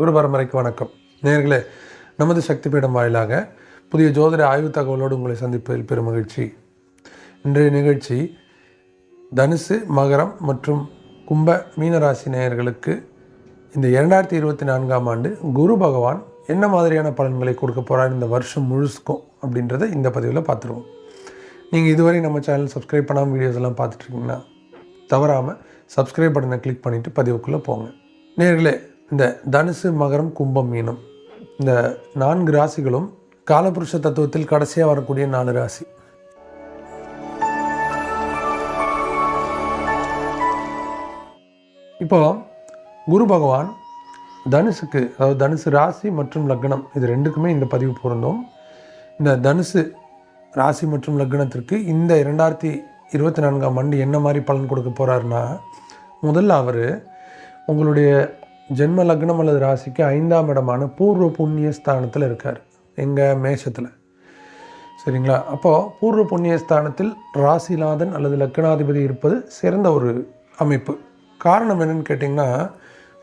குரு பரம்பரைக்கு வணக்கம். நேர்களே நமது சக்தி பீடம் வாயிலாக புதிய ஜோதிட ஆய்வு தகவலோடு உங்களை சந்திப்பதில் பெரும் மகிழ்ச்சி இன்றைய நிகழ்ச்சி தனுசு மகரம் மற்றும் கும்ப மீனராசி நேயர்களுக்கு இந்த இரண்டாயிரத்தி இருபத்தி நான்காம் ஆண்டு குரு பகவான் என்ன மாதிரியான பலன்களை கொடுக்க போகிறார் இந்த வருஷம் முழுசுக்கும் அப்படின்றத இந்த பதிவில் பார்த்துருவோம். நீங்கள் இதுவரை நம்ம சேனல் சப்ஸ்கிரைப் பண்ணாமல் வீடியோஸ் எல்லாம் பார்த்துட்ருக்கீங்கன்னா தவறாமல் சப்ஸ்கிரைப் பட்டனை கிளிக் பண்ணிவிட்டு பதிவுக்குள்ளே போங்க. நேர்களே இந்த தனுசு மகரம் கும்பம் மீனம். இந்த நான்கு ராசிகளும் காலபுருஷ தத்துவத்தில் கடைசியாக வரக்கூடிய நாலு ராசி. இப்போ குரு பகவான் தனுசுக்கு அதாவது தனுசு ராசி மற்றும் லக்னம் இது ரெண்டுக்குமே இந்த பதிவு பொருந்தும். இந்த தனுசு ராசி மற்றும் லக்னத்திற்கு இந்த இரண்டாயிரத்தி இருபத்தி நான்காம் ஆண்டு என்ன மாதிரி பலன் கொடுக்க போகிறாருன்னா முதல்ல அவர் உங்களுடைய ஜென்ம லக்னம் அல்லது ராசிக்கு ஐந்தாம் இடமான பூர்வ புண்ணிய ஸ்தானத்தில் இருக்கார். எங்கள் மேஷத்தில். சரிங்களா? அப்போது பூர்வ புண்ணிய ஸ்தானத்தில் ராசிநாதன் அல்லது லக்னாதிபதி இருப்பது சிறந்த ஒரு அமைப்பு. காரணம் என்னன்னு கேட்டிங்கன்னா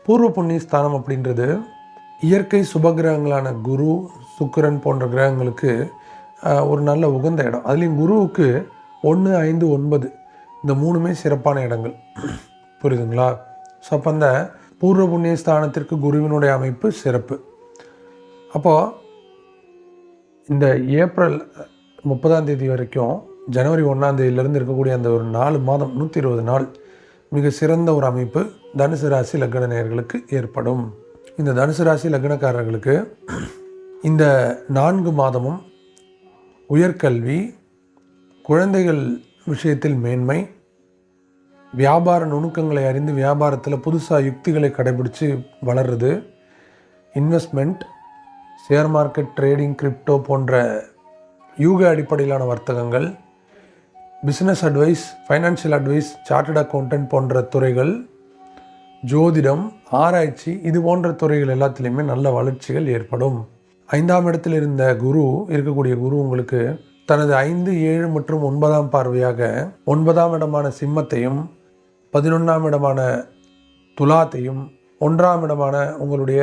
பூர்வ புண்ணிய ஸ்தானம் அப்படின்றது இயற்கை சுபகிரகங்களான குரு சுக்கிரன் போன்ற கிரகங்களுக்கு ஒரு நல்ல உகந்த இடம். அதுலேயும் குருவுக்கு ஒன்று ஐந்து ஒன்பது இந்த மூணுமே சிறப்பான இடங்கள். புரியுதுங்களா? ஸோ அப்போ அந்த பூர்வ புண்ணிய ஸ்தானத்திற்கு குருவினுடைய அமைப்பு சிறப்பு. அப்போது இந்த ஏப்ரல் முப்பதாம் தேதி வரைக்கும் ஜனவரி ஒன்றாம் தேதியிலேருந்து இருக்கக்கூடிய அந்த ஒரு நாலு மாதம் நூற்றி இருபது நாள் மிக சிறந்த ஒரு அமைப்பு தனுசு ராசி லக்ன நேர்களுக்கு ஏற்படும். இந்த தனுசு ராசி லக்னக்காரர்களுக்கு இந்த நான்கு மாதமும் உயர்கல்வி குழந்தைகள் விஷயத்தில் மேன்மை வியாபார நுணுக்கங்களை அறிந்து வியாபாரத்தில் புதுசாக யுக்திகளை கடைபிடிச்சு வளர்றது. Investment share market trading crypto போன்ற யூக அடிப்படையிலான வர்த்தகங்கள் business advice financial advice chartered accountant போன்ற துறைகள் ஜோதிடம் ஆராய்ச்சி இது போன்ற துறைகள் எல்லாத்துலேயுமே நல்ல வளர்ச்சிகள் ஏற்படும். ஐந்தாம் இடத்தில் இருந்த குரு இருக்கக்கூடிய குரு உங்களுக்கு தனது ஐந்து ஏழு மற்றும் ஒன்பதாம் பார்வையாக ஒன்பதாம் இடமான சிம்மத்தையும் பதினொன்றாம் இடமான துலாத்தையும் ஒன்றாம் இடமான உங்களுடைய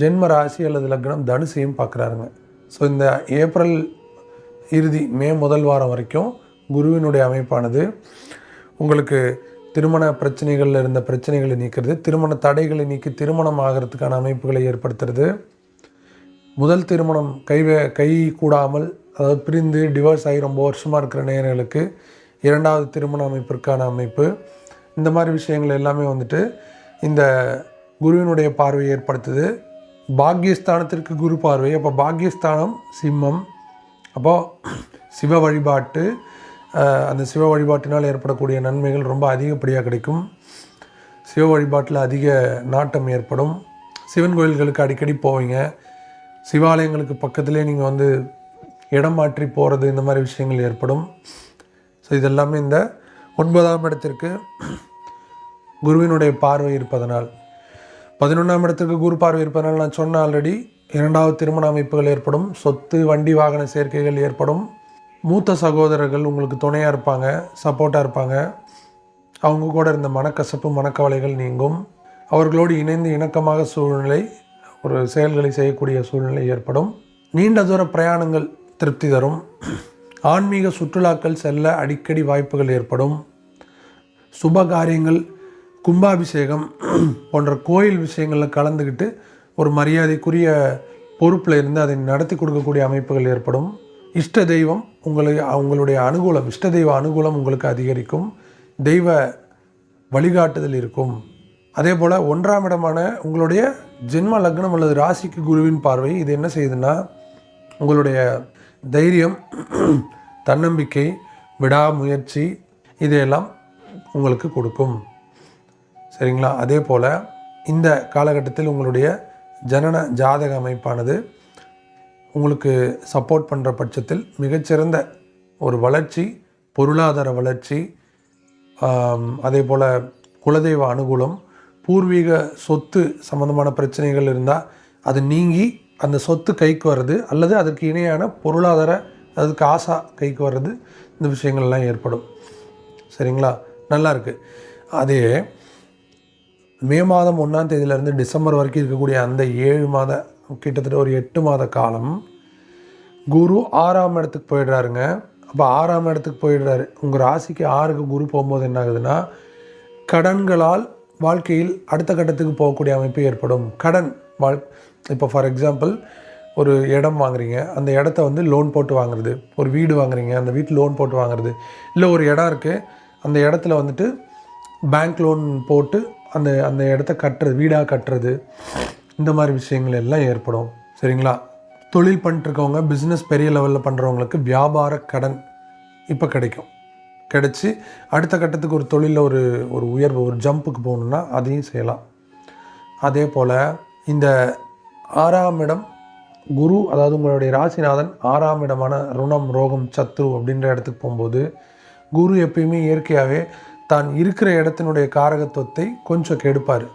ஜென்ம ராசி அல்லது லக்னம் தனுசையும் பார்க்குறாருங்க. ஸோ இந்த ஏப்ரல் இறுதி மே முதல் வாரம் வரைக்கும் குருவினுடைய அமைப்பானது. உங்களுக்கு திருமண பிரச்சனைகளில் இருந்த பிரச்சனைகளை நீக்கிறது. திருமண தடைகளை நீக்கி திருமணம் ஆகிறதுக்கான அமைப்புகளை ஏற்படுத்துறது. முதல் திருமணம் கை கை கூடாமல் அதாவது பிரிந்து டிவோர்ஸ் ஆகி ரொம்ப வருஷமாக இருக்கிற நேயர்களுக்கு இரண்டாவது திருமண அமைப்பிற்கான அமைப்பு. இந்த மாதிரி விஷயங்கள் எல்லாமே வந்துட்டு இந்த குருவினுடைய பார்வையை ஏற்படுத்துது. பாக்கியஸ்தானத்திற்கு குரு பார்வை. அப்போ பாக்கியஸ்தானம் சிம்மம். அப்போது சிவ வழிபாட்டு அந்த சிவ வழிபாட்டினால் ஏற்படக்கூடிய நன்மைகள் ரொம்ப அதிகப்படியாக கிடைக்கும். சிவ வழிபாட்டில் அதிக நாட்டம் ஏற்படும். சிவன் கோயில்களுக்கு அடிக்கடி போவீங்க. சிவாலயங்களுக்கு பக்கத்துலேயே நீங்கள் வந்து இடம் மாற்றி போகிறது இந்த மாதிரி விஷயங்கள் ஏற்படும். ஸோ இதெல்லாமே இந்த ஒன்பதாம் இடத்திற்கு குருவினுடைய பார்வை இருப்பதனால் பதினொன்றாம் இடத்திற்கு குரு பார்வை இருப்பதனால் நான் சொன்ன ஆல்ரெடி இரண்டாவது திருமண அமைப்புகள் ஏற்படும் சொத்து வண்டி வாகன சேர்க்கைகள் ஏற்படும். மூத்த சகோதரர்கள் உங்களுக்கு துணையாக இருப்பாங்க சப்போர்ட்டாக இருப்பாங்க. அவங்க கூட இருந்த மனக்கசப்பு மனக்கவலைகள் நீங்கும். அவர்களோடு இணைந்து இணக்கமாக சூழ்நிலை ஒரு செயல்களை செய்யக்கூடிய சூழ்நிலை ஏற்படும். நீண்ட தூர பிரயாணங்கள் திருப்தி தரும். ஆன்மீக சுற்றுலாக்கள் செல்ல அடிக்கடி வாய்ப்புகள் ஏற்படும். சுப காரியங்கள் கும்பாபிஷேகம் போன்ற கோயில் விஷயங்களில் கலந்துக்கிட்டு ஒரு மரியாதைக்குரிய பொறுப்பில் இருந்து அதை நடத்தி கொடுக்கக்கூடிய அமைப்புகள் ஏற்படும். இஷ்ட தெய்வம் உங்களை உங்களுடைய அனுகூலம் இஷ்ட தெய்வ அனுகூலம் உங்களுக்கு அதிகரிக்கும். தெய்வ வழிகாட்டுதல் இருக்கும். அதே போல் ஒன்றாம் இடமான உங்களுடைய ஜென்ம லக்னம் அல்லது ராசிக்கு குருவின் பார்வை இது என்ன செய்யுதுன்னா உங்களுடைய தைரியம் தன்னம்பிக்கை விடாமுயற்சி இதையெல்லாம் உங்களுக்கு கொடுக்கும் சரிங்களா? அதே போல் இந்த காலகட்டத்தில் உங்களுடைய ஜனன ஜாதக அமைப்பானது உங்களுக்கு சப்போர்ட் பண்ணுற பட்சத்தில் மிகச்சிறந்த ஒரு வளர்ச்சி பொருளாதார வளர்ச்சி அதே போல் குலதெய்வ அனுகூலம் பூர்வீக சொத்து சம்மந்தமான பிரச்சனைகள் இருந்தால் அது நீங்கி அந்த சொத்து கைக்கு வர்றது அல்லது அதற்கு இணையான பொருளாதார அதாவது காசா கைக்கு வர்றது இந்த விஷயங்கள்லாம் ஏற்படும். சரிங்களா? நல்லாயிருக்கு அதே மே மாதம் ஒன்றாம் தேதியிலேருந்து டிசம்பர் வரைக்கும் இருக்கக்கூடிய அந்த ஏழு மாத கிட்டத்தட்ட ஒரு எட்டு மாத காலம் குரு ஆறாம் இடத்துக்கு போயிடுறாருங்க. அப்போ ஆறாம் இடத்துக்கு போயிடுறாரு. உங்கள் ராசிக்கு ஆறுக்கு குரு போகும்போது என்ன ஆகுதுன்னா கடன்களால் வாழ்க்கையில் அடுத்த கட்டத்துக்கு போகக்கூடிய அமைப்பு ஏற்படும். கடன் வாழ் இப்போ ஃபார் எக்ஸாம்பிள் ஒரு இடம் வாங்குறீங்க. அந்த இடத்த வந்து லோன் போட்டு வாங்குறது. ஒரு வீடு வாங்குறீங்க. அந்த வீட்டு லோன் போட்டு வாங்குறது. இல்லை ஒரு இடம் இருக்குது அந்த இடத்துல வந்துட்டு பேங்க் லோன் போட்டு அந்த அந்த இடத்த கட்டுறது வீடாக கட்டுறது இந்த மாதிரி விஷயங்கள் எல்லாம் ஏற்படும். சரிங்களா? தொழில் பண்ணிட்டுருக்கவங்க பிஸ்னஸ் பெரிய லெவலில் பண்ணுறவங்களுக்கு வியாபார கடன் இப்போ கிடைக்கும். கிடச்சி அடுத்த கட்டத்துக்கு ஒரு தொழிலில் ஒரு ஒரு உயர்வு ஒரு ஜம்புக்கு போகணுன்னா அதையும் செய்யலாம். அதே போல் இந்த ஆறாம் இடம் குரு அதாவது உங்களுடைய ராசிநாதன் ஆறாம் இடமான ருணம் ரோகம் சத்ரு அப்படின்ற இடத்துக்கு போகும்போது குரு எப்பயுமே இயற்கையாகவே தான் இருக்கிற இடத்தினுடைய காரகத்துவத்தை கொஞ்சம் கெடுப்பார்.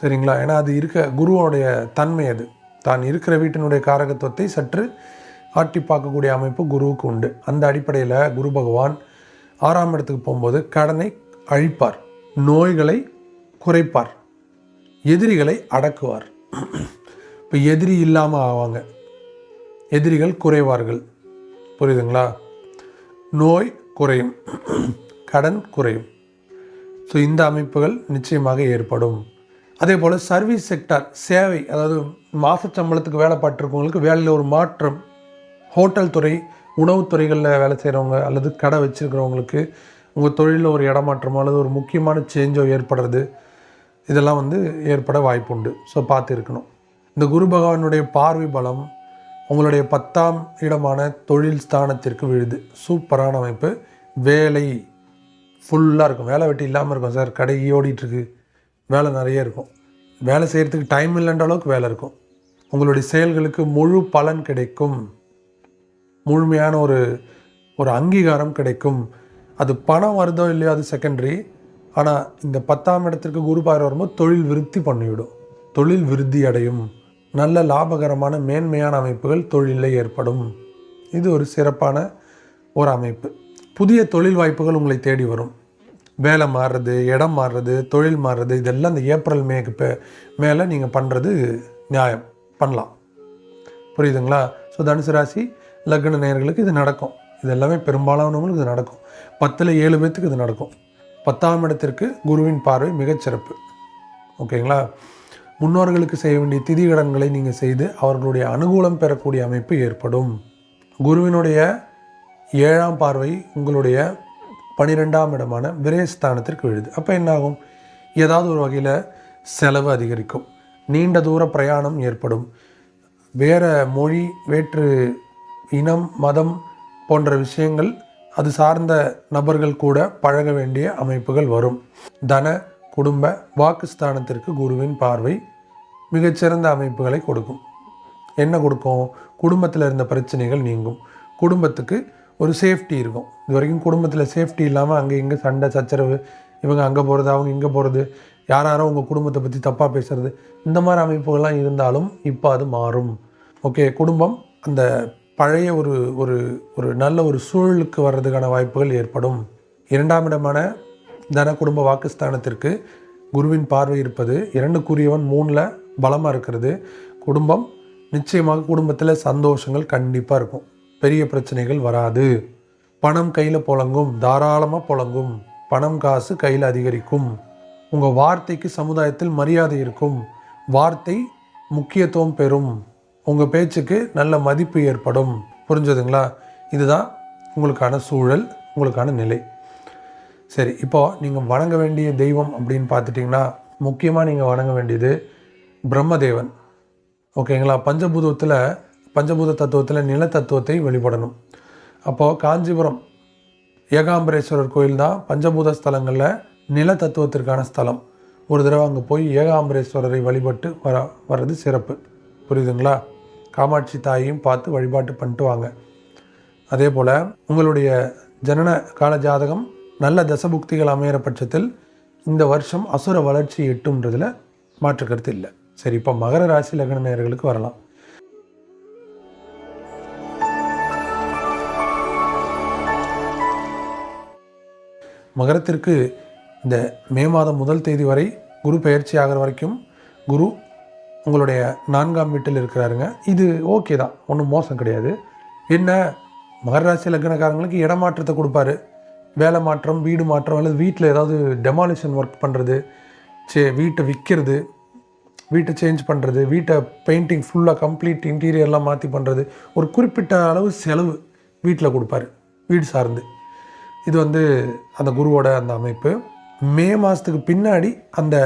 சரிங்களா? ஏன்னா அது இருக்க குருவோடைய தன்மை அது. தான் இருக்கிற வீட்டினுடைய காரகத்துவத்தை சற்று ஆட்டி பார்க்கக்கூடிய அமைப்பு குருவுக்கு உண்டு. அந்த அடிப்படையில் குரு பகவான் ஆறாம் இடத்துக்கு போகும்போது கடனை அழிப்பார். நோய்களை குறைப்பார். எதிரிகளை அடக்குவார். இப்போ எதிரி இல்லாமல் ஆவாங்க. எதிரிகள் குறைவார்கள். புரியுதுங்களா? நோய் குறையும். கடன் குறையும். ஸோ இந்த அமைப்புகள் நிச்சயமாக ஏற்படும். அதே போல் சர்வீஸ் செக்டார் சேவை அதாவது மாத சம்பளத்துக்கு வேலை பார்த்துருக்கவங்களுக்கு வேலையில் ஒரு மாற்றம். ஹோட்டல் துறை உணவுத்துறைகளில் வேலை செய்கிறவங்க அல்லது கடை வச்சுருக்கிறவங்களுக்கு உங்கள் தொழிலில் ஒரு இடமாற்றமோ அல்லது ஒரு முக்கியமான சேஞ்சோ ஏற்படுறது. இதெல்லாம் வந்து ஏற்பட வாய்ப்புண்டு. ஸோ பார்த்து இருக்கணும் இந்த குரு பகவானுடைய பார்வை பலம் உங்களுடைய பத்தாம் இடமான தொழில் ஸ்தானத்திற்கு விழுது. சூப்பரான அமைப்பு. வேலை ஃபுல்லாக இருக்கும். வேலை வெட்டி இல்லாமல் இருக்கும் சார். கடை ஓடிட்டுருக்கு. வேலை நிறைய இருக்கும். வேலை செய்கிறதுக்கு டைம் இல்லைன்ற அளவுக்கு வேலை இருக்கும். உங்களுடைய செயல்களுக்கு முழு பலன் கிடைக்கும். முழுமையான ஒரு ஒரு அங்கீகாரம் கிடைக்கும். அது பணம் வருதோ இல்லையோ அது செகண்டரி ஆனால் இந்த பத்தாம் இடத்திற்கு குரு பார்வை வரும்போது தொழில் விருத்தி பண்ணிவிடும். தொழில் விருத்தி அடையும். நல்ல லாபகரமான மேன்மையான அமைப்புகள் தொழிலில் ஏற்படும். இது ஒரு சிறப்பான ஒரு அமைப்பு. புதிய தொழில் வாய்ப்புகள் உங்களை தேடி வரும். வேலை மாறுறது இடம் மாறுறது தொழில் மாறுறது இதெல்லாம் இந்த ஏப்ரல் மேக்கு மேலே நீங்கள் பண்ணுறது நியாயம். பண்ணலாம். புரியுதுங்களா? ஸோ தனுசு ராசி லக்ன நேயர்களுக்கு இது நடக்கும். இது எல்லாமே பெரும்பாலானவங்களுக்கு இது நடக்கும். பத்தில் ஏழு பேர்த்துக்கு இது நடக்கும். பத்தாம் இடத்திற்கு குருவின் பார்வை மிகச்சிறப்பு. ஓகேங்களா? முன்னோர்களுக்கு செய்ய வேண்டிய திதி கடன்களை நீங்கள் செய்து அவர்களுடைய அனுகூலம் பெறக்கூடிய அமைப்பு ஏற்படும். குருவினுடைய ஏழாம் பார்வை உங்களுடைய பனிரெண்டாம் இடமான விரயஸ்தானத்திற்கு விழுது. அப்போ என்னாகும்? ஏதாவது ஒரு வகையில் செலவு அதிகரிக்கும். நீண்ட தூர பிரயாணம் ஏற்படும். வேறு மொழி வேற்று இனம் மதம் போன்ற விஷயங்கள் அது சார்ந்த நபர்கள் கூட பழக வேண்டிய அமைப்புகள் வரும். தன குடும்ப வாக்குஸ்தானத்திற்கு குருவின் பார்வை மிகச்சிறந்த அமைப்புகளை கொடுக்கும். என்ன கொடுக்கும் குடும்பத்தில் இருந்த பிரச்சனைகள் நீங்கும். குடும்பத்துக்கு ஒரு சேஃப்டி இருக்கும். இது வரைக்கும் குடும்பத்தில் சேஃப்டி இல்லாமல் அங்கே இங்கே சண்டை சச்சரவு இவங்க அங்கே போகிறது அவங்க இங்கே போகிறது யார் யாரோ உங்கள் குடும்பத்தை பற்றி தப்பாக பேசுறது இந்த மாதிரி அமைப்புகள்லாம் இருந்தாலும் இப்போ அது மாறும். ஓகே குடும்பம் அந்த பழைய ஒரு ஒரு ஒரு நல்ல ஒரு சூழலுக்கு வர்றதுக்கான வாய்ப்புகள் ஏற்படும். இரண்டாம் இடமான தன குடும்ப வாக்குஸ்தானத்திற்கு குருவின் பார்வை இருப்பது இரண்டுக்குரியவன் மூணில் பலமாக இருக்கிறது. குடும்பம் நிச்சயமாக குடும்பத்தில் சந்தோஷங்கள் கண்டிப்பாக இருக்கும். பெரிய பிரச்சனைகள் வராது. பணம் கையில் புழங்கும் தாராளமாக புழங்கும். பணம் காசு கையில் அதிகரிக்கும். உங்கள் வார்த்தைக்கு சமுதாயத்தில் மரியாதை இருக்கும். வார்த்தை முக்கியத்துவம் பெறும். உங்கள் பேச்சுக்கு நல்ல மதிப்பு ஏற்படும். புரிஞ்சதுங்களா? இதுதான் உங்களுக்கான சூழல் உங்களுக்கான நிலை. சரி இப்போது நீங்கள் வணங்க வேண்டிய தெய்வம் அப்படின்னு பார்த்துட்டிங்கன்னா முக்கியமாக நீங்கள் வணங்க வேண்டியது பிரம்மதேவன். ஓகேங்களா? பஞ்சபூதத்தில் பஞ்சபூத தத்துவத்தில் நில தத்துவத்தை வழிபடணும் அப்போது காஞ்சிபுரம் ஏகாம்பரேஸ்வரர் கோயில் தான் பஞ்சபூத ஸ்தலங்களில் நில தத்துவத்திற்கான ஸ்தலம். ஒரு தடவை அங்கே போய் ஏகாம்பரேஸ்வரரை வழிபட்டு வர வர்றது சிறப்பு. புரியுதுங்களா? காமாட்சி தாயையும் பார்த்து வழிபாட்டு பண்ணிட்டு வாங்க. அதே போல் உங்களுடைய ஜனன கால ஜாதகம் நல்ல தசபுக்திகள் அமையிற பட்சத்தில் இந்த வருஷம் அசுர வளர்ச்சி எட்டுன்றதில் மாற்று கருத்து இல்லை. சரி இப்போ மகர ராசி லக்ன நேயர்களுக்கு வரலாம். மகரத்திற்கு இந்த மே மாதம் முதல் தேதி வரை குரு பயிற்சி ஆகிற வரைக்கும் குரு உங்களுடைய நான்காம் வீட்டில் இருக்கிறாருங்க. இது ஓகே தான் ஒன்றும் மோசம் கிடையாது. என்ன மகராசி லக்னக்காரங்களுக்கு இடமாற்றத்தை கொடுப்பாரு. வேலை மாற்றம் வீடு மாற்றம் அல்லது வீட்டில் ஏதாவது டெமாலிஷன் ஒர்க் பண்ணுறது சே வீட்டை விற்கிறது வீட்டை சேஞ்ச் பண்ணுறது வீட்டை பெயிண்டிங் ஃபுல்லாக கம்ப்ளீட் இன்டீரியர்லாம் மாற்றி பண்ணுறது ஒரு குறிப்பிட்ட அளவு செலவு வீட்டில் கொடுப்பாரு வீடு சார்ந்து. இது வந்து அந்த குருவோட அந்த அமைப்பு. மே மாதத்துக்கு பின்னாடி அந்த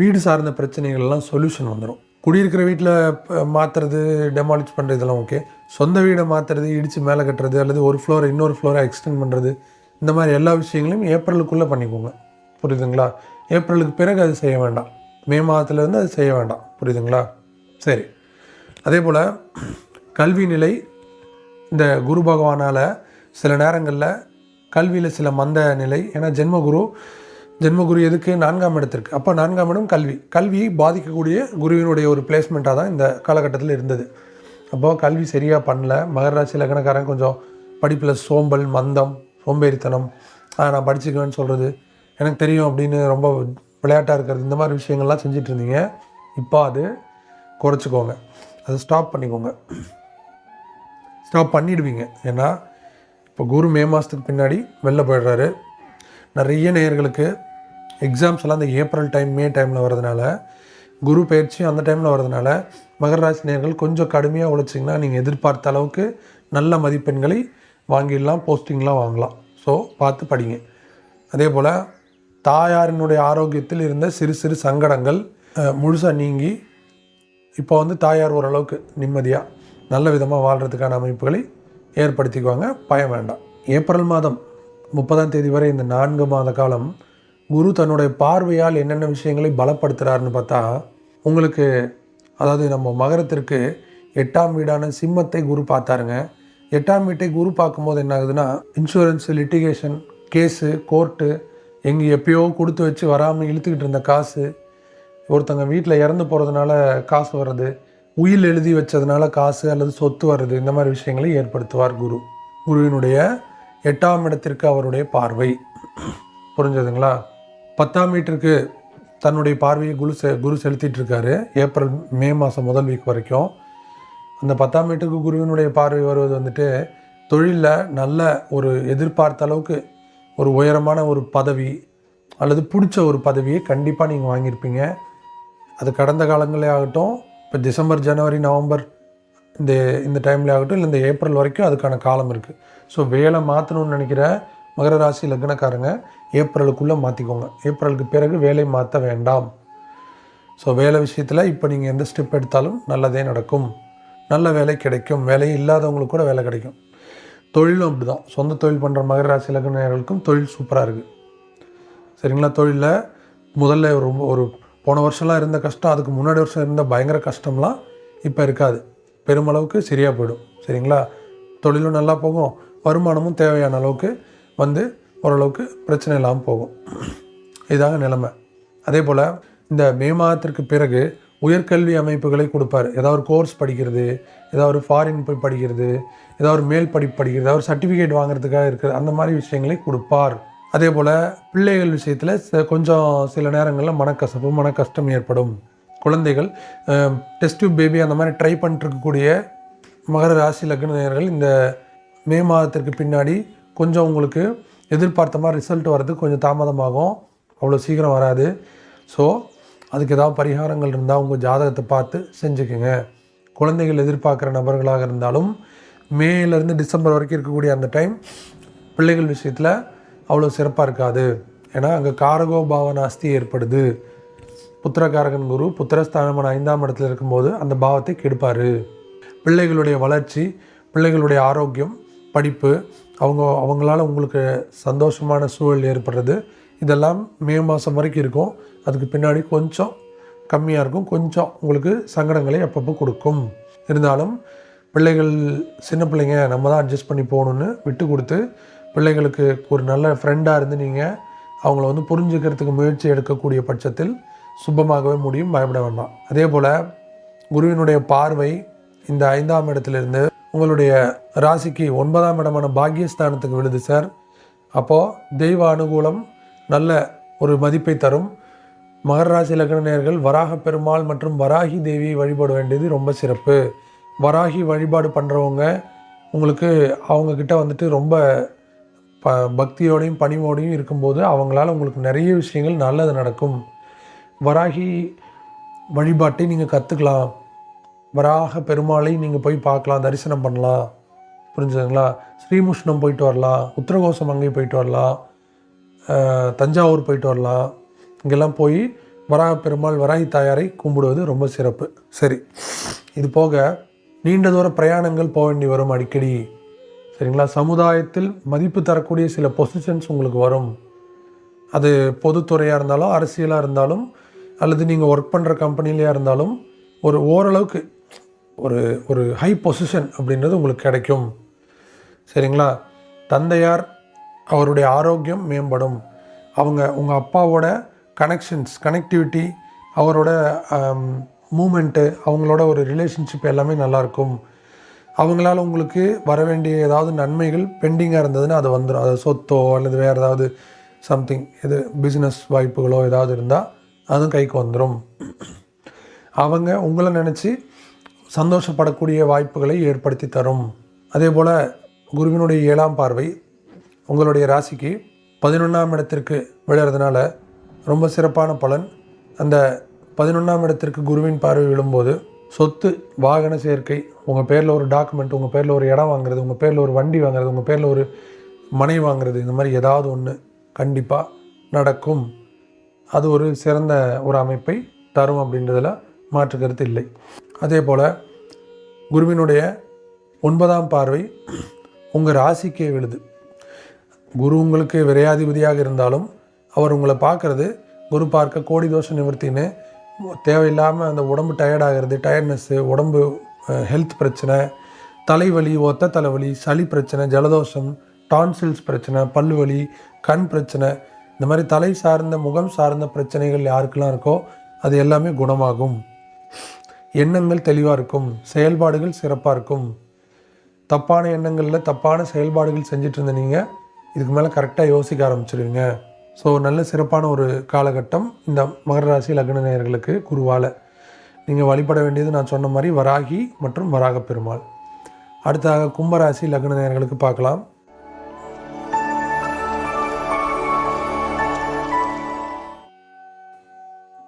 வீடு சார்ந்த பிரச்சனைகள்லாம் சொல்யூஷன் வந்துடும் குடியிருக்கிற வீட்டில் மாற்றுறது டெமாலிஷ் பண்ணுறது இதெல்லாம் ஓகே சொந்த வீடை மாற்றுறது இடித்து மேலே கட்டுறது அல்லது ஒரு ஃப்ளோரை இன்னொரு ஃப்ளோரை எக்ஸ்டெண்ட் பண்ணுறது இந்த மாதிரி எல்லா விஷயங்களையும் ஏப்ரலுக்குள்ளே பண்ணிக்கோங்க. புரியுதுங்களா? ஏப்ரலுக்கு பிறகு அது செய்ய வேண்டாம். மே மாதத்துலேருந்து அது செய்ய வேண்டாம். புரியுதுங்களா? சரி. அதே போல் கல்வி நிலை இந்த குரு பகவானால் சில நேரங்களில் கல்வியில் சில மந்த நிலை ஏன்னா ஜென்மகுரு ஜென்மகுரு எதுக்கு? நான்காம் இடத்திற்கு. அப்போ நான்காம் இடம் கல்வி. கல்வியை பாதிக்கக்கூடிய குருவினுடைய ஒரு பிளேஸ்மெண்ட்டாக தான் இந்த காலகட்டத்தில் இருந்தது. அப்போது கல்வி சரியாக பண்ணல. மகராசி லக்னக்காரன் கொஞ்சம் படிப்பில் சோம்பல் மந்தம் சோம்பேறித்தனம். நான் படிச்சுக்குவேன்னு சொல்கிறது எனக்கு தெரியும் அப்படின்னு ரொம்ப விளையாட்டாக இருக்கிறது இந்த மாதிரி விஷயங்கள்லாம் செஞ்சுட்டு இருந்தீங்க இப்போ அது குறைச்சிக்கோங்க. அதை ஸ்டாப் பண்ணிக்கோங்க. ஸ்டாப் பண்ணிடுவீங்க. ஏன்னா இப்போ குரு மே மாதத்துக்கு பின்னாடி வெளில போயிடுறாரு. நிறைய நேயர்களுக்கு எக்ஸாம்ஸ் எல்லாம் அந்த ஏப்ரல் டைம் மே டைமில் வர்றதுனால குரு பயிற்சி அந்த டைமில் வர்றதுனால மகர ராசி நேயர்கள் கொஞ்சம் கடுமையாக உழைச்சிங்கன்னா நீங்கள் எதிர்பார்த்த அளவுக்கு நல்ல மதிப்பெண்களை வாங்கிடலாம் போஸ்டிங்லாம் வாங்கலாம். ஸோ பார்த்து படிங்க. அதே போல் தாயாரினுடைய ஆரோக்கியத்தில் இருந்த சிறு சிறு சங்கடங்கள் முழுசாக நீங்கி இப்போ வந்து தாயார் ஓரளவுக்கு நிம்மதியாக நல்ல விதமாக வாழ்கிறதுக்கான அமைப்புகளை ஏற்படுத்திக்குவாங்க. பயம் வேண்டாம். ஏப்ரல் மாதம் முப்பதாம் தேதி வரை இந்த நான்கு மாத காலம் குரு தன்னுடைய பார்வையால் என்னென்ன விஷயங்களை பலப்படுத்துகிறாருன்னு பார்த்தா உங்களுக்கு அதாவது நம்ம மகரத்திற்கு எட்டாம் வீடான சிம்மத்தை குரு பார்த்தாருங்க. எட்டாம் வீட்டை குரு பார்க்கும்போது என்ன ஆகுதுன்னா இன்சூரன்ஸு லிட்டிகேஷன் கேஸு கோர்ட்டு எங்கே எப்பயோ கொடுத்து வச்சு வராமல் இழுத்துக்கிட்டு இருந்த காசு ஒருத்தங்க வீட்டில் இறந்து போகிறதுனால காசு வர்றது உயில் எழுதி வச்சதுனால காசு அல்லது சொத்து வர்றது இந்த மாதிரி விஷயங்களை ஏற்படுத்துவார் குரு. குருவினுடைய எட்டாம் இடத்திற்கு அவருடைய பார்வை. புரிஞ்சதுங்களா? பத்தாம் வீட்டிற்கு தன்னுடைய பார்வையை குரு செ குரு செலுத்திட்டு இருக்காரு. ஏப்ரல் மே மாதம் முதல் வீக் வரைக்கும். அந்த பத்தாம் வீட்டுக்கு குருவினுடைய பார்வை வருவது வந்துட்டு தொழிலில் நல்ல ஒரு எதிர்பார்த்த அளவுக்கு ஒரு உயரமான ஒரு பதவி அல்லது பிடிச்ச ஒரு பதவியை கண்டிப்பாக நீங்கள் வாங்கியிருப்பீங்க. அது கடந்த காலங்களே ஆகட்டும் இப்போ டிசம்பர் ஜனவரி நவம்பர் இந்த இந்த டைம்ல ஆகட்டும் இல்லை இந்த ஏப்ரல் வரைக்கும் அதுக்கான காலம் இருக்குது ஸோ வேலை மாற்றணும்னு நினைக்கிற மகர ராசி லக்னக்காரங்க ஏப்ரலுக்குள்ளே மாற்றிக்கோங்க ஏப்ரலுக்கு பிறகு வேலை மாற்ற வேண்டாம். ஸோ வேலை விஷயத்தில் இப்போ நீங்கள் எந்த ஸ்டெப் எடுத்தாலும் நல்லதே நடக்கும். நல்ல வேலை கிடைக்கும். வேலை இல்லாதவங்களுக்கு கூட வேலை கிடைக்கும். தொழிலும் அப்படி தான் சொந்த தொழில் பண்ணுற மகர ராசி லக்னர்களுக்கும் தொழில் சூப்பராக இருக்குது சரிங்களா? தொழிலில் முதல்ல ரொம்ப ஒரு போன வருஷம்லாம் இருந்த கஷ்டம் அதுக்கு முன்னாடி வருஷம் இருந்த பயங்கர கஷ்டம்லாம் இப்போ இருக்காது. பெருமளவுக்கு சரியாக போயிடும். சரிங்களா? தொழிலும் நல்லா போகும் வருமானமும் தேவையான அளவுக்கு வந்து ஓரளவுக்கு பிரச்சனை இல்லாமல் போகும். இதாங்க நிலைமை. அதே போல் இந்த மே மாதத்திற்கு பிறகு உயர்கல்வி அமைப்புகளை கொடுப்பார். ஏதாவது ஒரு கோர்ஸ் படிக்கிறது ஏதாவது ஒரு ஃபாரின் போய் படிக்கிறது ஏதாவது ஒரு மேல் படிப்பு படிக்கிறது ஏதாவது ஒரு சர்டிஃபிகேட் வாங்குறதுக்காக இருக்கிற அந்த மாதிரி விஷயங்களை கொடுப்பார். அதே போல் பிள்ளைகள் விஷயத்தில் கொஞ்சம் சில நேரங்களில் மனக்கசப்பு மன கஷ்டம் ஏற்படும். குழந்தைகள் டெஸ்ட் டியூப் பேபி அந்த மாதிரி ட்ரை பண்ணிட்டு இருக்கக்கூடிய மகர ராசி லக்ன நேர்கள் இந்த மே மாதத்திற்கு பின்னாடி கொஞ்சம் உங்களுக்கு எதிர்பார்த்த மாதிரி ரிசல்ட் வர்றதுக்கு கொஞ்சம் தாமதமாகும். அவ்வளோ சீக்கிரம் வராது. ஸோ அதுக்கு ஏதாவது பரிகாரங்கள் இருந்தால் உங்கள் ஜாதகத்தை பார்த்து செஞ்சுக்கோங்க. குழந்தைகள் எதிர்பார்க்குற நபர்களாக இருந்தாலும் மேலேருந்து டிசம்பர் வரைக்கும் இருக்கக்கூடிய அந்த டைம் பிள்ளைகள் விஷயத்தில் அவ்வளோ சிறப்பாக இருக்காது. ஏன்னா அங்கே காரகோ பாவனாஸ்தி ஏற்படுது. புத்திரகாரகன் குரு புத்திரஸ்தானமான ஐந்தாம் இடத்துல இருக்கும்போது அந்த பாவத்தை கெடுப்பார். பிள்ளைகளுடைய வளர்ச்சி பிள்ளைகளுடைய ஆரோக்கியம் படிப்பு அவங்க அவங்களால உங்களுக்கு சந்தோஷமான சூழல் ஏற்படுறது இதெல்லாம் மே மாதம் வரைக்கும் இருக்கும். அதுக்கு பின்னாடி கொஞ்சம் கம்மியாக இருக்கும். கொஞ்சம் உங்களுக்கு சங்கடங்களை அப்பப்போ கொடுக்கும். இருந்தாலும் பிள்ளைகள் சின்ன பிள்ளைங்க நம்ம தான் அட்ஜஸ்ட் பண்ணி போகணுன்னு விட்டு கொடுத்து பிள்ளைகளுக்கு ஒரு நல்ல ஃப்ரெண்டாக இருந்து நீங்கள் அவங்கள வந்து புரிஞ்சுக்கிறதுக்கு முயற்சி எடுக்கக்கூடிய பட்சத்தில் சுபமாகவே முடியும். பயப்பட வேண்டாம். அதே போல் குருவினுடைய பார்வை இந்த ஐந்தாம் இடத்துலேருந்து உங்களுடைய ராசிக்கு ஒன்பதாம் இடமான பாக்கியஸ்தானத்துக்கு விழுது சார். அப்போது தெய்வ அனுகூலம் நல்ல ஒரு மதிப்பை தரும். மகர ராசி லக்ன வராக பெருமாள் மற்றும் வராகி தேவியை வழிபட வேண்டியது ரொம்ப சிறப்பு. வராகி வழிபாடு பண்ணுறவங்க உங்களுக்கு அவங்கக்கிட்ட வந்துட்டு ரொம்ப ப பக்தியோடையும் பணிவோடையும் இருக்கும்போது அவங்களால உங்களுக்கு நிறைய விஷயங்கள் நல்லது நடக்கும். வராகி வழிபாட்டை நீங்கள் கற்றுக்கலாம் வராக பெருமாளை நீங்கள் போய் பார்க்கலாம் தரிசனம் பண்ணலாம். புரிஞ்சுதுங்களா? ஸ்ரீமுஷ்ணம் போயிட்டு வரலாம் உத்தரகோசம் அங்கே போயிட்டு வரலாம். தஞ்சாவூர் போயிட்டு வரலாம். இங்கெல்லாம் போய் வராக பெருமாள் வராகி தாயாரை கும்பிடுவது ரொம்ப சிறப்பு. சரி. இது போக நீண்ட தூர பிரயாணங்கள் போக வேண்டி வரும் அடிக்கடி. சரிங்களா? சமுதாயத்தில் மதிப்பு தரக்கூடிய சில பொசிஷன்ஸ் உங்களுக்கு வரும். அது பொதுத்துறையாக இருந்தாலும் அரசியலாக இருந்தாலும் அல்லது நீங்கள் ஒர்க் பண்ணுற கம்பெனிலையாக இருந்தாலும் ஒரு ஓரளவுக்கு ஒரு ஒரு ஹை பொசிஷன் அப்படின்றது உங்களுக்கு கிடைக்கும். சரிங்களா? தந்தையார் அவருடைய ஆரோக்கியம் மேம்படும். அவங்க உங்கள் அப்பாவோட கனெக்ஷன்ஸ் கனெக்டிவிட்டி அவரோட மூமெண்ட்டு அவங்களோட ஒரு ரிலேஷன்ஷிப் எல்லாமே நல்லாயிருக்கும் அவங்களால உங்களுக்கு வர வேண்டிய ஏதாவது நன்மைகள் பெண்டிங்காக இருந்ததுன்னா அது வந்துடும் அது சொத்தோ அல்லது வேறு ஏதாவது சம்திங் இது பிஸ்னஸ் வாய்ப்புகளோ ஏதாவது இருந்தால் அதுவும் கைக்கு வந்துடும் அவங்க உங்களை நினச்சி சந்தோஷப்படக்கூடிய வாய்ப்புகளை ஏற்படுத்தி தரும். அதே போல் குருவினுடைய ஏழாம் பார்வை உங்களுடைய ராசிக்கு பதினொன்றாம் இடத்திற்கு விழுறதுனால ரொம்ப சிறப்பான பலன். அந்த பதினொன்றாம் இடத்திற்கு குருவின் பார்வை விழும்போது சொத்து வாகன சேர்க்கை உங்கள் பேரில் ஒரு டாக்குமெண்ட் உங்கள் பேரில் ஒரு இடம் வாங்குறது உங்கள் பேரில் ஒரு வண்டி வாங்குறது உங்கள் பேரில் ஒரு மனை வாங்குறது இந்த மாதிரி ஏதாவது ஒன்று கண்டிப்பாக நடக்கும். அது ஒரு சிறந்த ஒரு அமைப்பை தரும் அப்படின்றதில் மாற்று கருத்து இல்லை. அதே போல் குருவினுடைய ஒன்பதாம் பார்வை உங்கள் ராசிக்கே விழுது. குரு உங்களுக்கு விரையாதிபதியாக இருந்தாலும் அவர் உங்களை பார்க்குறது குரு பார்க்க கோடி தோஷ நிவர்த்தின்னு தேவையில்லாமல் அந்த உடம்பு டயர்டாகிறது டயர்ட்னஸ்ஸு உடம்பு ஹெல்த் பிரச்சனை தலைவலி ஒத்த தலைவலி சளி பிரச்சனை ஜலதோஷம் டான்சில்ஸ் பிரச்சனை பல்வலி கண் பிரச்சனை இந்த மாதிரி தலை சார்ந்த முகம் சார்ந்த பிரச்சனைகள் யாருக்கெல்லாம் இருக்கோ அது எல்லாமே குணமாகும். எண்ணங்கள் தெளிவாக இருக்கும் செயல்பாடுகள் சிறப்பாக இருக்கும். தப்பான எண்ணங்களில் தப்பான செயல்பாடுகள் செஞ்சுட்டு இருந்த நீங்கள் இதுக்கு மேலே கரெக்டாக யோசிக்க ஆரம்பிச்சிருவீங்க. ஸோ நல்ல சிறப்பான ஒரு காலகட்டம் இந்த மகர ராசி லக்ன நேயர்களுக்கு குருவால். நீங்கள் வழிபட வேண்டியது நான் சொன்ன மாதிரி வராகி மற்றும் வராக பெருமாள். அடுத்ததாக கும்பராசி லக்ன நேயர்களுக்கு பார்க்கலாம்.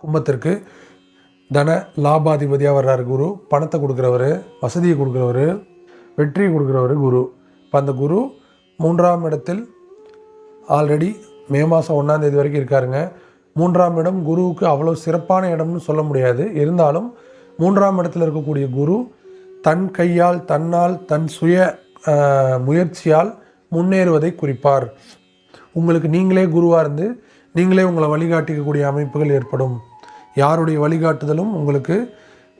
கும்பத்திற்கு தன லாபாதிபதியாக வர்றாரு குரு. பணத்தை கொடுக்குறவர் வசதியை கொடுக்குறவர் வெற்றியை கொடுக்குறவர் குரு. இப்போ அந்த குரு மூன்றாம் இடத்தில் ஆல்ரெடி மே மாதம் ஒன்றாந்தேதி வரைக்கும் இருக்காருங்க. மூன்றாம் இடம் குருவுக்கு அவ்வளோ சிறப்பான இடம்னு சொல்ல முடியாது. இருந்தாலும் மூன்றாம் இடத்துல இருக்கக்கூடிய குரு தன் கையால் தன்னால் தன் சுய முயற்சியால் முன்னேறுவதை குறிப்பார். உங்களுக்கு நீங்களே குருவாக இருந்து நீங்களே உங்களை வழிகாட்டிக்கக்கூடிய அமைப்புகள் ஏற்படும். யாருடைய வழிகாட்டுதலும் உங்களுக்கு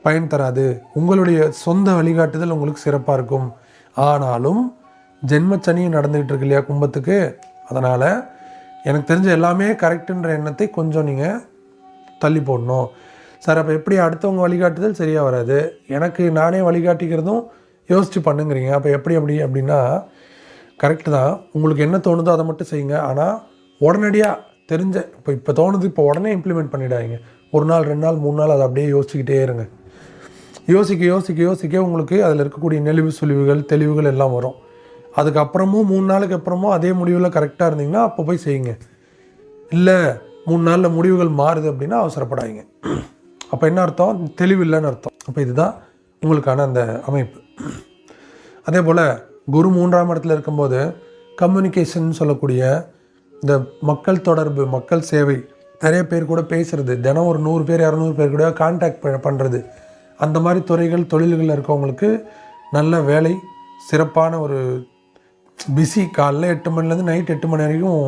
பயன் தராது. உங்களுடைய சொந்த வழிகாட்டுதல் உங்களுக்கு சிறப்பாக இருக்கும். ஆனாலும் ஜென்மச்சனியும் நடந்துகிட்டு இருக்கு இல்லையா கும்பத்துக்கு? அதனால் எனக்கு தெரிஞ்ச எல்லாமே கரெக்டுன்ற எண்ணத்தை கொஞ்சம் நீங்கள் தள்ளி போடணும். சார் அப்போ எப்படி அடுத்தவங்க வழிகாட்டுதல் சரியாக வராது? எனக்கு நானே வழிகாட்டிக்கிறதும் யோசித்து பண்ணுங்கிறீங்க. அப்போ எப்படி அப்படி அப்படின்னா கரெக்டு தான். உங்களுக்கு என்ன தோணுதோ அதை மட்டும் செய்யுங்க. ஆனால் உடனடியாக தெரிஞ்ச இப்போ இப்போ தோணுது இப்போ உடனே இம்ப்ளிமெண்ட் பண்ணிடாதீங்க. ஒரு நாள் ரெண்டு நாள் மூணு நாள் அதை அப்படியே யோசிச்சுக்கிட்டே இருங்க. யோசிக்க யோசிக்க யோசிக்க உங்களுக்கு அதில் இருக்கக்கூடிய நெளிவு சுழிவுகள் தெளிவுகள் எல்லாம் வரும். அதுக்கப்புறமும் மூணு நாளுக்கு அப்புறமும் அதே முடிவில் கரெக்டாக இருந்தீங்கன்னா அப்போ போய் செய்யுங்க. இல்லை மூணு நாளில் முடிவுகள் மாறுது அப்படின்னா அவசரப்படாதீங்க. அப்போ என்ன அர்த்தம்? தெளிவு இல்லைன்னு அர்த்தம். அப்போ இதுதான் உங்களுக்கான அந்த அமைப்பு. அதே போல் குரு மூன்றாம் இடத்துல இருக்கும்போது கம்யூனிகேஷன் சொல்லக்கூடிய இந்த மக்கள் தொடர்பு மக்கள் சேவை நிறைய பேர் கூட பேசுகிறது தினம் ஒரு நூறு பேர் இரநூறு பேர் கூட கான்டாக்ட் பண்ணுறது அந்த மாதிரி துறைகள் தொழில்களில் இருக்கவங்களுக்கு நல்ல வேலை சிறப்பான ஒரு பிஸி காலைல எட்டு மணிலேருந்து நைட் எட்டு மணி வரைக்கும்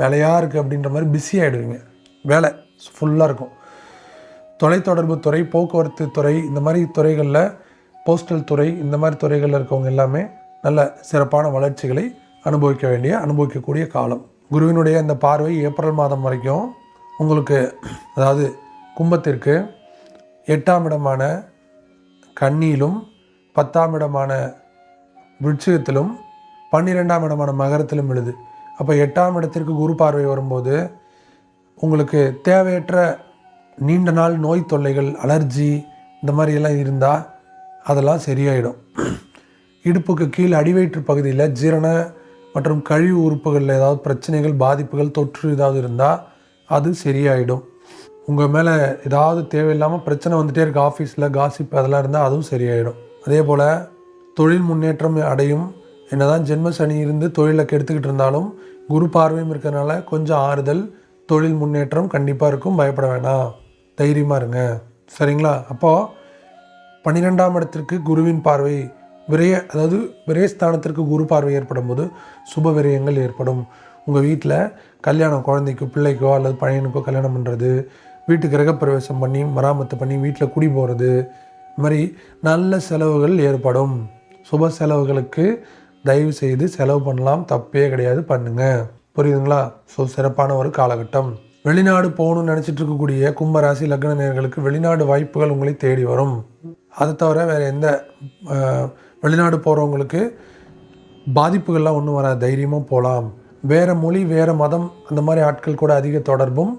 வேலையாக இருக்குது அப்படின்ற மாதிரி பிஸி ஆகிடுவீங்க வேலை ஃபுல்லாக இருக்கும். தொலைத்தொடர்பு துறை போக்குவரத்து துறை இந்த மாதிரி துறைகளில் போஸ்டல் துறை இந்த மாதிரி துறைகளில் இருக்கவங்க எல்லாமே நல்ல சிறப்பான வளர்ச்சிகளை அனுபவிக்க வேண்டிய அனுபவிக்கக்கூடிய காலம். குருவினுடைய இந்த பார்வை ஏப்ரல் மாதம் வரைக்கும் உங்களுக்கு அதாவது கும்பத்திற்கு எட்டாம் இடமான கண்ணியிலும் பத்தாம் இடமான விருட்சிகத்திலும் பன்னிரெண்டாம் இடமான மகரத்திலும் எழுது அப்போ எட்டாம் இடத்திற்கு குரு பார்வை வரும்போது உங்களுக்கு தேவையற்ற நீண்ட நாள் நோய் தொல்லைகள் அலர்ஜி இந்த மாதிரி எல்லாம் இருந்தால் அதெல்லாம் சரியாயிடும். இடுப்புக்கு கீழ் அடிவயிற்று பகுதியில் ஜீரண மற்றும் கழிவு உறுப்புகளில் ஏதாவது பிரச்சனைகள் பாதிப்புகள் தொற்று ஏதாவது இருந்தால் அது சரியாயிடும். உங்கள் மேலே ஏதாவது தேவையில்லாமல் பிரச்சனை வந்துகிட்டே இருக்க ஆஃபீஸில் காசிப் அதெல்லாம் இருந்தால் அதுவும் சரியாயிடும். அதே போல் தொழில் முன்னேற்றம் அடையும் என்னதான் ஜென்ம சனி இருந்து தொழிலை கெடுத்துக்கிட்டு இருந்தாலும் குரு பார்வையும் இருக்கிறனால கொஞ்சம் ஆறுதல் தொழில் முன்னேற்றம் கண்டிப்பாக இருக்கும். பயப்பட வேணாம். தைரியமாக இருங்க. சரிங்களா? அப்போது பன்னிரெண்டாம் இடத்திற்கு குருவின் பார்வை விரைய அதாவது விரயஸ்தானத்திற்கு குரு பார்வை ஏற்படும் போது சுப விரயங்கள் ஏற்படும். உங்கள் வீட்டில் கல்யாணம் குழந்தைக்கோ பிள்ளைக்கோ அல்லது பையனுக்கோ கல்யாணம் பண்ணுறது வீட்டு கிரகப்பிரவேசம் பண்ணி மராமத்து பண்ணி வீட்டில் குடி போகிறது இது மாதிரி நல்ல செலவுகள் ஏற்படும். சுப செலவுகளுக்கு தயவு செய்து செலவு பண்ணலாம். தப்பே கிடையாது. பண்ணுங்க. புரியுதுங்களா? ஸோ சிறப்பான ஒரு காலகட்டம். வெளிநாடு போகணும்னு நினச்சிட்டு இருக்கக்கூடிய கும்பராசி லக்ன நேர்களுக்கு வெளிநாடு வாய்ப்புகள் உங்களை தேடி வரும். அதை தவிர வேறு எந்த வெளிநாடு போகிறவங்களுக்கு பாதிப்புகள்லாம் ஒன்றும் வராது. தைரியமாக போகலாம் வேறு மொழி வேறு மதம் அந்த மாதிரி ஆட்கள் கூட அதிக தொடர்பும்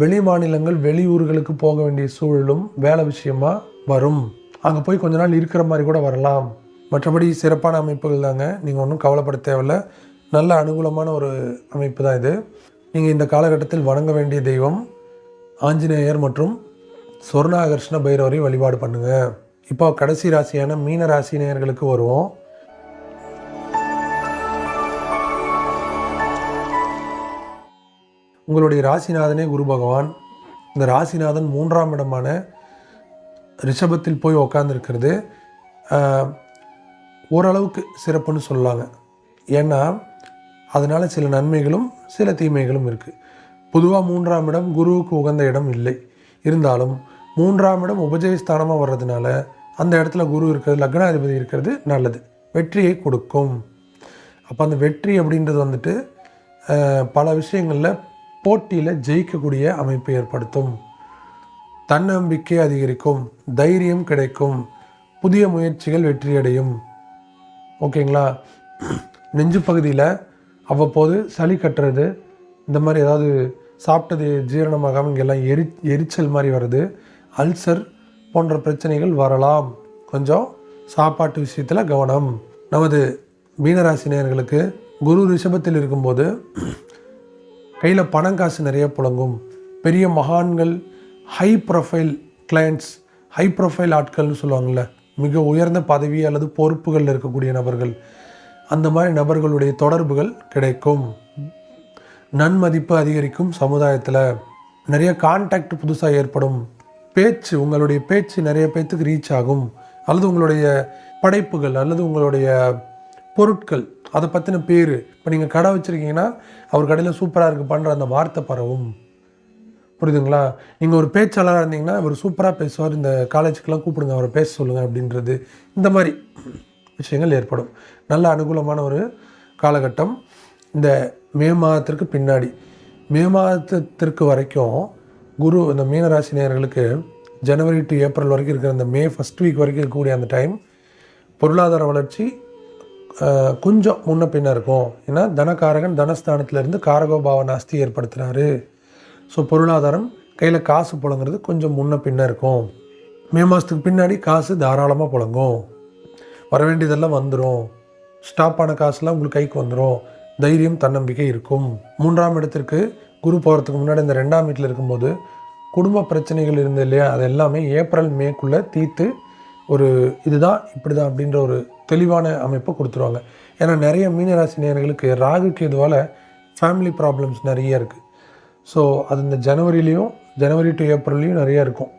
வெளி மாநிலங்கள் வெளியூர்களுக்கு போக வேண்டிய சூழலும் வேலை விஷயமாக வரும். அங்கே போய் கொஞ்ச நாள் இருக்கிற மாதிரி கூட வரலாம். மற்றபடி சிறப்பான அமைப்புகள் தாங்க. நீங்கள் ஒன்றும் கவலைப்பட தேவையில்ல. நல்ல அனுகூலமான ஒரு அமைப்பு தான் இது. நீங்கள் இந்த காலகட்டத்தில் வணங்க வேண்டிய தெய்வம் ஆஞ்சநேயர் மற்றும் சொர்ணாகர்ஷ்ண பைரவரை வழிபாடு பண்ணுங்கள் இப்போ கடைசி ராசியான மீன ராசி நேயர்களுக்கு வருவோம். உங்களுடைய ராசிநாதனே குரு பகவான். இந்த ராசிநாதன் மூன்றாம் இடமான ரிஷபத்தில் போய் உக்காந்துருக்கிறது. ஓரளவுக்கு சிறப்புன்னு சொல்லலாங்க ஏன்னா அதனால் சில நன்மைகளும் சில தீமைகளும் இருக்குது பொதுவாக மூன்றாம் இடம் குருவுக்கு உகந்த இடம் இல்லை. இருந்தாலும் மூன்றாம் இடம் உபஜயஸ்தானமாக வர்றதுனால அந்த இடத்துல குரு இருக்கிறது லக்னாதிபதி இருக்கிறது நல்லது. வெற்றியை கொடுக்கும். அப்போ அந்த வெற்றி அப்படின்றது வந்துட்டு பல விஷயங்களில் போட்டியில் ஜெயிக்கக்கூடிய அமைப்பை ஏற்படுத்தும். தன்னம்பிக்கை அதிகரிக்கும் தைரியம் கிடைக்கும் புதிய முயற்சிகள் வெற்றியடையும். ஓகேங்களா? நெஞ்சு பகுதியில் அவ்வப்போது சளி கட்டுறது இந்த மாதிரி ஏதாவது சாப்பிட்டது ஜீரணமாகாமல் இங்கெல்லாம் எரி எரிச்சல் மாதிரி வருது அல்சர் போன்ற பிரச்சனைகள் வரலாம். கொஞ்சம் சாப்பாட்டு விஷயத்தில் கவனம். நமது மீனராசி நேயர்களுக்கு குரு ரிஷபத்தில் இருக்கும்போது கையில் பணம் காசு நிறைய புழங்கும். பெரிய மகான்கள் high profile clients high profile ஆட்கள்னு சொல்லுவாங்கள்ல மிக உயர்ந்த பதவி அல்லது பொறுப்புகளில் இருக்கக்கூடிய நபர்கள் அந்த மாதிரி நபர்களுடைய தொடர்புகள் கிடைக்கும். நன்மதிப்பு அதிகரிக்கும் சமுதாயத்தில். நிறைய கான்டாக்ட் புதுசாக ஏற்படும். பேச்சு உங்களுடைய பேச்சு நிறைய பேர்த்துக்கு ரீச் ஆகும். அல்லது உங்களுடைய படைப்புகள் அல்லது உங்களுடைய பொருட்கள் அதை பற்றின பேர். இப்போ நீங்கள் கடை வச்சுருக்கீங்கன்னா அவர் கடையில் சூப்பராக இருக்குது பண்ணுற அந்த வார்த்தை பரவும். புரியுதுங்களா? நீங்கள் ஒரு பேச்சாளராக இருந்தீங்கன்னா அவர் சூப்பராக பேசுவார். இந்த காலேஜுக்கெல்லாம் கூப்பிடுங்க அவரை பேச சொல்லுங்கள் அப்படின்றது இந்த மாதிரி விஷயங்கள் ஏற்படும். நல்ல அனுகூலமான ஒரு காலகட்டம். இந்த மே மாதத்திற்கு பின்னாடி மே மாதத்திற்கு வரைக்கும் குரு இந்த மீனராசி நேயர்களுக்கு ஜனவரி டு ஏப்ரல் வரைக்கும் இருக்கிற அந்த மே ஃபஸ்ட் வீக் வரைக்கும் இருக்கக்கூடிய அந்த டைம் பொருளாதார வளர்ச்சி கொஞ்சம் முன்ன பின்ன இருக்கும். ஏன்னா தனகாரகன் தனஸ்தானத்திலிருந்து காரகோபாவ நாஸ்தி ஏற்படுத்துகிறாரு ஸோ பொருளாதாரம் கையில் காசு புழங்குறது கொஞ்சம் முன்ன பின்ன இருக்கும். மே மாதத்துக்கு பின்னாடி காசு தாராளமாக புழங்கும். வர வேண்டியதெல்லாம் வந்துடும் ஸ்டாப் ஆன காசுலாம் உங்களுக்கு கைக்கு வந்துடும் தைரியம் தன்னம்பிக்கை இருக்கும். மூன்றாம் இடத்திற்கு குரு போகிறதுக்கு முன்னாடி இந்த ரெண்டாம் வீட்டில் இருக்கும்போது குடும்ப பிரச்சனைகள் இருந்தது இல்லையா? அது எல்லாமே ஏப்ரல் மேக்குள்ளே தீர்த்து ஒரு இதுதான் இப்படி தான் அப்படின்ற ஒரு தெளிவான அமைப்பை கொடுத்துருவாங்க. ஏன்னா நிறைய மீனராசி நேர்களுக்கு ராகுக்கு இதுவால் ஃபேமிலி ப்ராப்ளம்ஸ் நிறைய இருக்குது ஸோ அது இந்த ஜனவரிலையும் ஜனவரி டு ஏப்ரல்லையும் நிறைய இருக்கும்.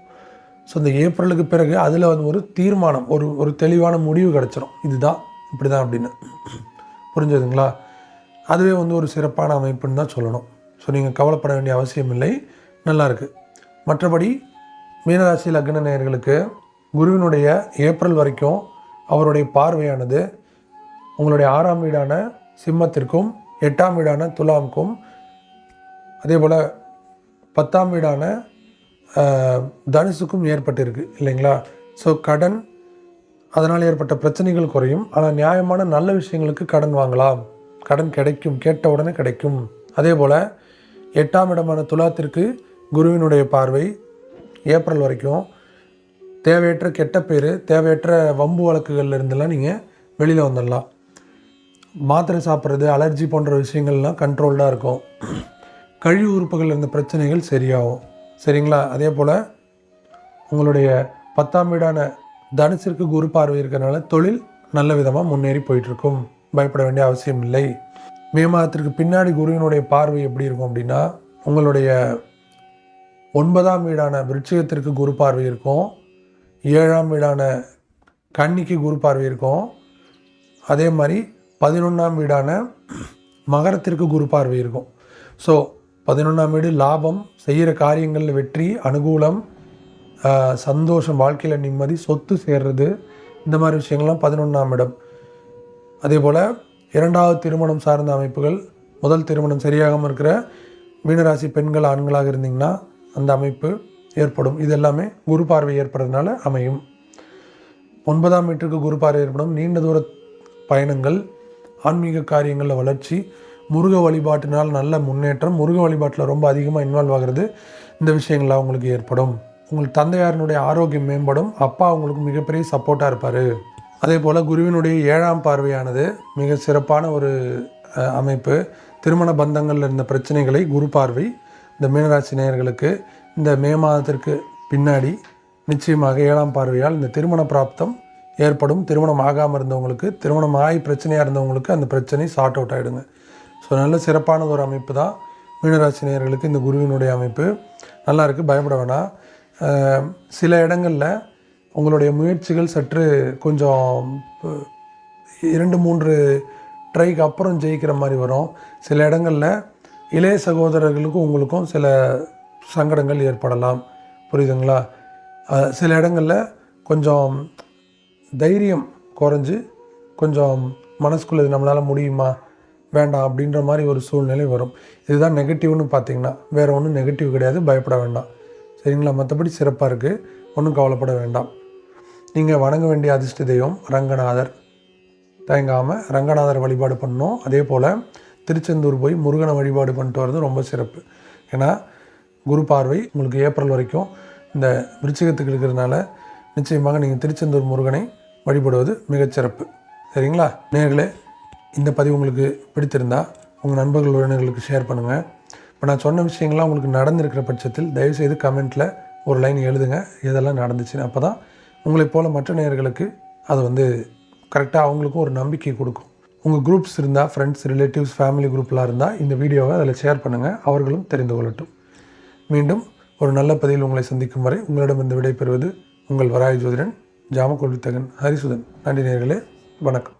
ஸோ இந்த ஏப்ரலுக்கு பிறகு அதில் வந்து ஒரு தீர்மானம் ஒரு ஒரு தெளிவான முடிவு கிடச்சிரும். இதுதான் இப்படி தான் அப்படின்னு. புரிஞ்சதுங்களா? அதுவே வந்து ஒரு சிறப்பான அமைப்புன்னு தான் சொல்லணும். ஸோ நீங்கள் கவலைப்பட வேண்டிய அவசியம் இல்லை. நல்லாயிருக்கு மற்றபடி மீனராசி லக்ன நேயர்களுக்கு குருவினுடைய ஏப்ரல் வரைக்கும் அவருடைய பார்வையானது உங்களுடைய ஆறாம் வீடான சிம்மத்திற்கும் எட்டாம் வீடான துலாமுக்கும் அதே போல் பத்தாம் வீடான தனுசுக்கும் ஏற்பட்டிருக்கு இல்லைங்களா? ஸோ கடன் அதனால் ஏற்பட்ட பிரச்சனைகள் குறையும். ஆனால் நியாயமான நல்ல விஷயங்களுக்கு கடன் வாங்கலாம். கடன் கிடைக்கும் கேட்ட உடனே கிடைக்கும். அதே போல் எட்டாம் இடமான துலாத்திற்கு குருவினுடைய பார்வை ஏப்ரல் வரைக்கும். தேவையற்ற கெட்ட பேர் தேவையற்ற வம்பு வழக்குகளில் இருந்தெல்லாம் நீங்கள் வெளியில் வந்துடலாம் மாத்திரை சாப்பிட்றது அலர்ஜி போன்ற விஷயங்கள்லாம் கண்ட்ரோல்டாக இருக்கும். கழிவு உறுப்புகள் இருந்த பிரச்சனைகள் சரியாகும். சரிங்களா? அதே போல் உங்களுடைய பத்தாம் வீடான தனுசிற்கு குரு பார்வை இருக்கிறனால தொழில் நல்ல விதமாக முன்னேறி போயிட்டுருக்கும். பயப்பட வேண்டிய அவசியம் இல்லை. மே மாதத்திற்கு பின்னாடி குருவினுடைய பார்வை எப்படி இருக்கும் அப்படின்னா உங்களுடைய ஒன்பதாம் வீடான விருட்சிகத்திற்கு குரு பார்வை இருக்கும். ஏழாம் வீடான கன்னிக்கு குரு பார்வை இருக்கும். அதே மாதிரி பதினொன்றாம் வீடான மகரத்திற்கு குரு பார்வை இருக்கும். ஸோ பதினொன்றாம் வீடு லாபம் செய்கிற காரியங்களில் வெற்றி அனுகூலம் சந்தோஷம் வாழ்க்கையில் நிம்மதி சொத்து சேர்றது இந்த மாதிரி விஷயங்கள்லாம் பதினொன்றாம் இடம். அதே போல் இரண்டாவது திருமணம் சார்ந்த அமைப்புகள் முதல் திருமணம் சரியாகாமல் இருக்கிற மீனராசி பெண்கள் ஆண்களாக இருந்தீங்கன்னா அந்த அமைப்பு ஏற்படும். இது எல்லாமே குரு பார்வை ஏற்படுறதுனால அமையும். ஒன்பதாம் வீட்டுக்கு குரு பார்வை ஏற்படும். நீண்ட தூர பயணங்கள் ஆன்மீக காரியங்களில் வளர்ச்சி முருக வழிபாட்டினால் நல்ல முன்னேற்றம். முருக வழிபாட்டில் ரொம்ப அதிகமாக இன்வால்வ் ஆகிறது இந்த விஷயங்கள்லாம் உங்களுக்கு ஏற்படும். உங்கள் தந்தையாரினுடைய ஆரோக்கியம் மேம்படும். அப்பா உங்களுக்கு மிகப்பெரிய சப்போர்ட்டாக இருப்பார். அதே போல் குருவினுடைய ஏழாம் பார்வையானது மிக சிறப்பான ஒரு அமைப்பு. திருமண பந்தங்களில் இருந்த பிரச்சனைகளை குரு பார்வை இந்த மீனராசி நேயர்களுக்கு இந்த மே மாதத்திற்கு பின்னாடி நிச்சயமாக ஏழாம் பார்வையால் இந்த திருமண பிராப்தம் ஏற்படும். திருமணம் ஆகாமல் இருந்தவங்களுக்கு திருமணம் ஆகி பிரச்சனையாக இருந்தவங்களுக்கு அந்த பிரச்சனை சார்ட் அவுட் ஆகிடுங்க ஸோ நல்ல சிறப்பானது ஒரு அமைப்பு தான் மீனராசி நேயர்களுக்கு இந்த குருவினுடைய அமைப்பு. நல்லா இருக்குது பயப்பட வேணாம் சில இடங்களில் உங்களுடைய முயற்சிகள் சற்று கொஞ்சம் இரண்டு மூன்று ட்ரைக்கு அப்புறம் ஜெயிக்கிற மாதிரி வரும். சில இடங்களில் இளைய சகோதரர்களுக்கும் உங்களுக்கும் சில சங்கடங்கள் ஏற்படலாம். புரியுதுங்களா? சில இடங்களில் கொஞ்சம் தைரியம் குறைஞ்சு கொஞ்சம் மனசுக்குள்ளது நம்மளால் முடியுமா? வேண்டாம் அப்படின்ற மாதிரி ஒரு சூழ்நிலை வரும். இதுதான் நெகட்டிவ்னு பார்த்தீங்கன்னா வேறு ஒன்றும் நெகட்டிவ் கிடையாது பயப்பட வேண்டாம். சரிங்களா? மற்றபடி சிறப்பாக இருக்குது ஒன்றும் கவலைப்பட வேண்டாம். நீங்கள் வணங்க வேண்டிய அதிர்ஷ்ட தெய்வம் ரங்கநாதர். தயங்காமல் ரங்கநாதர் வழிபாடு பண்ணோம் அதே போல் திருச்செந்தூர் போய் முருகனை வழிபாடு பண்ணிட்டு வர்றது ரொம்ப சிறப்பு. ஏன்னா குரு பார்வை உங்களுக்கு ஏப்ரல் வரைக்கும் இந்த விருச்சிகத்துக்கு இருக்கிறதுனால நிச்சயமாக நீங்கள் திருச்செந்தூர் முருகனை வழிபடுவது மிகச்சிறப்பு. சரிங்களா? நேர்களே இந்த பதிவு உங்களுக்கு பிடித்திருந்தால் உங்கள் நண்பர்கள் உறவினர்களுக்கு ஷேர் பண்ணுங்கள் இப்போ நான் சொன்ன விஷயங்கள்லாம் உங்களுக்கு நடந்திருக்கிற பட்சத்தில் தயவுசெய்து கமெண்ட்டில் ஒரு லைன் எழுதுங்க. இதெல்லாம் நடந்துச்சுன்னு அப்போ தான் உங்களைப் போல் மற்ற நேயர்களுக்கு அது வந்து கரெக்டாக அவங்களுக்கும் ஒரு நம்பிக்கை கொடுக்கும். உங்கள் குரூப்ஸ் இருந்தால் ஃப்ரெண்ட்ஸ் ரிலேட்டிவ்ஸ் ஃபேமிலி குரூப்லாம் இருந்தால் இந்த வீடியோவை அதில் ஷேர் பண்ணுங்கள் அவர்களும் தெரிந்து கொள்ளட்டும். மீண்டும் ஒரு நல்ல பதிவில் உங்களை சந்திக்கும் வரை உங்களிடம் இந்த விடை விடைபெறுவது உங்கள் வராய ஜோதிடன் ஜாமக்கோல்வித்தகன் ஹரிசுதன். நன்றி நேயர்களே. வணக்கம்.